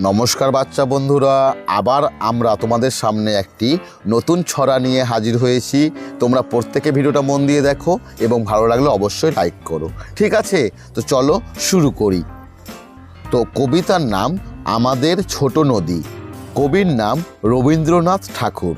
নমস্কার বাচ্চা বন্ধুরা, আবার আমরা তোমাদের সামনে একটি নতুন ছড়া নিয়ে হাজির হয়েছি। তোমরা প্রত্যেকে ভিডিওটা মন দিয়ে দেখো এবং ভালো লাগলে অবশ্যই লাইক করো। ঠিক আছে? তো চলো শুরু করি। তো কবিতার নাম আমাদের ছোট নদী। কবির নাম রবীন্দ্রনাথ ঠাকুর।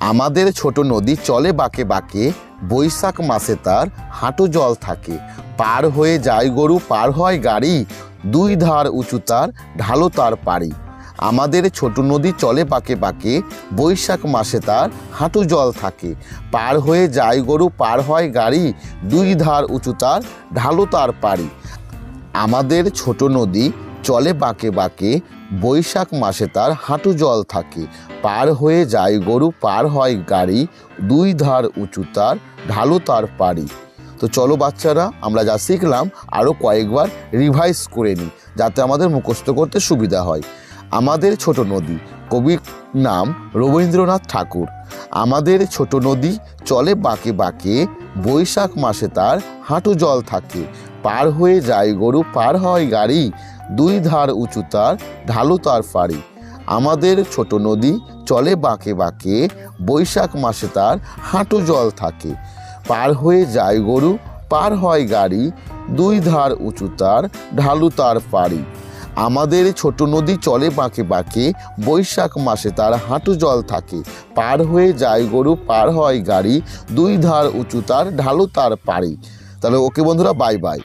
আমাদের ছোট নদী চলে বাঁকে বাঁকে, বৈশাখ মাসে তার হাঁটু জল থাকে। পার হয়ে যায় গরু, পার হয় গাড়ি, দুই ধার উঁচু তার, ঢালো তার পাড়ি। আমাদের ছোট নদী চলে বাঁকে বাঁকে, বৈশাখ মাসে তার হাঁটু জল থাকে। পার হয়ে যায় গরু, পার হয় গাড়ি, দুই ধার উঁচু তার, ঢালো তার পাড়ি। আমাদের ছোট নদী চলে বাঁকে বাঁকে বৈশাখ মাসে তার হাঁটু জল থাকে। পার হয়ে যায় গরু, পার হয় গাড়ি, দুই ধার উঁচু তার, ঢালু তার পাড়ি। তো চলো বাচ্চারা, আমরা যা শিখলাম আরও কয়েকবার রিভাইজ করে নিই, যাতে আমাদের মুখস্থ করতে সুবিধা হয়। আমাদের ছোট নদী, কবির নাম রবীন্দ্রনাথ ঠাকুর। আমাদের ছোট নদী, চলে বাঁকে বাঁকে বৈশাখ মাসে তার হাঁটু জল থাকে। পার হয়ে যায় গরু, পার হয় গাড়ি দুই ধার উঁচু তার, ঢালু তার ফাড়ি। আমাদের ছোট নদী চলে বাঁকে বাঁকে, বৈশাখ মাসে তার হাঁটু জল থাকে। পার হয়ে যায় গরু, পার হয় গাড়ি, দুই ধার উঁচু তার, ঢালু তার পাড়ি আমাদের ছোট নদী চলে বাঁকে বাঁকে, বৈশাখ মাসে তার হাঁটু জল থাকে। পার হয়ে যায় গরু, পার হয় গাড়ি, দুই ধার উঁচু তার, ঢালু তার পাড়ি তাহলে ওকে বন্ধুরা বাই বাই